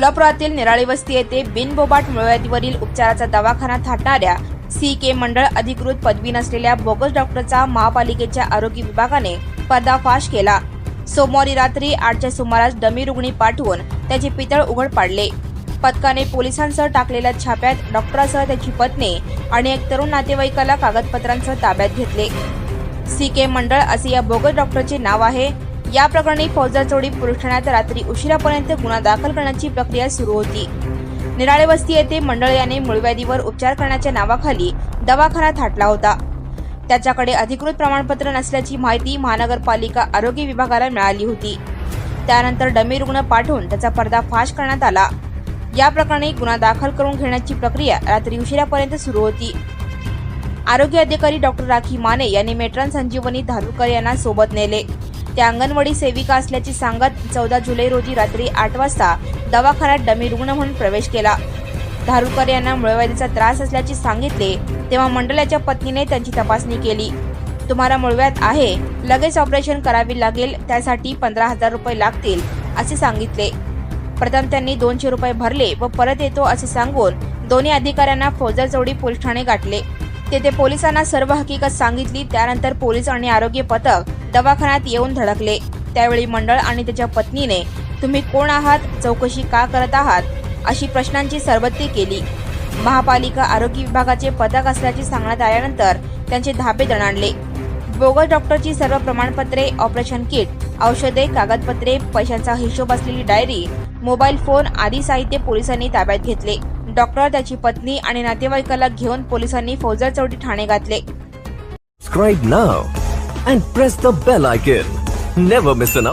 सोलापुरातील निराळी वस्ती येथे बिनबोबाट मुळव्याधीवरील उपचाराचा दवाखाना थाटणाऱ्या सी के मंडळ अधिकृत पदवी नसलेल्या बोगस डॉक्टरचा महापालिकेच्या आरोग्य विभागाने पर्दाफाश केला. सोमवारी रात्री आठच्या सुमारास डमी रुग्णी पाठवून त्याचे पितळ उघड पाडले. पथकाने पोलिसांसह टाकलेल्या छाप्यात डॉक्टरासह त्याची पत्नी आणि एक तरुण नातेवाईकाला कागदपत्रांसह ताब्यात घेतले. सी के मंडळ असे या बोगस डॉक्टरचे नाव आहे. या प्रकरणी फौजदार चोडी पोलीस ठाण्यात रात्री उशिरापर्यंत गुन्हा दाखल करण्याची प्रक्रिया सुरू होती. निराळे वस्ती येथे मंडळ याने मूळव्याधीवर उपचार करण्याच्या नावाखाली दवाखाना थाटला होता. त्याच्याकडे अधिकृत प्रमाणपत्र नसल्याची माहिती महानगरपालिका आरोग्य विभागाला मिळाली होती. त्यानंतर डमी रुग्ण पाठवून त्याचा पर्दाफाश करण्यात आला. या प्रकरणी गुन्हा दाखल करून घेण्याची प्रक्रिया रात्री उशिरापर्यंत सुरू होती. आरोग्य अधिकारी डॉक्टर राखी माने यांनी मेट्रन संजीवनी धारुरकर यांना सोबत नेले. त्या अंगणवाडी सेविका असल्याची सांगत चौदा जुलै रोजी रात्री आठ वाजता दवाखान्यात डमी रुग्ण म्हणून प्रवेश केला. धारुकर यांना मुळव्याधीचा त्रास असल्याचे सांगितले तेव्हा मंडळाच्या पत्नीने त्यांची तपासणी केली. तुम्हाला मुळव्यात आहे लगेच ऑपरेशन करावे लागेल त्यासाठी पंधरा हजार रुपये लागतील असे सांगितले. प्रथम त्यांनी दोनशे रुपये भरले व परत येतो असे सांगून दोन्ही अधिकाऱ्यांना फौजदार चौडी पोलीस ठाणे गाठले. तेथे पोलिसांना सर्व हकीकत सांगितली. त्यानंतर पोलीस आणि आरोग्य पथक दवाखान्यात येऊन धडकले. त्यावेळी मंडळ आणि त्याच्या पत्नीने तुम्ही कोण आहात? चौकशी का करत आहात? अशी प्रश्नांची सरबत्ती केली. महापालिका आरोग्य विभागाचे पथक असल्याचे सांगण्यात आल्यानंतर त्यांचे धाबे दणाणले. बोगस डॉक्टरची सर्व प्रमाणपत्रे ऑपरेशन किट औषधे कागदपत्रे पैशांचा हिशोब असलेली डायरी मोबाईल फोन आदी साहित्य पोलिसांनी ताब्यात घेतले. डॉक्टर त्याची पत्नी आणि नातेवाईकाला घेऊन पोलिसांनी फौजदार चौटी ठाणे घातले. Scribe now and press the bell icon never miss an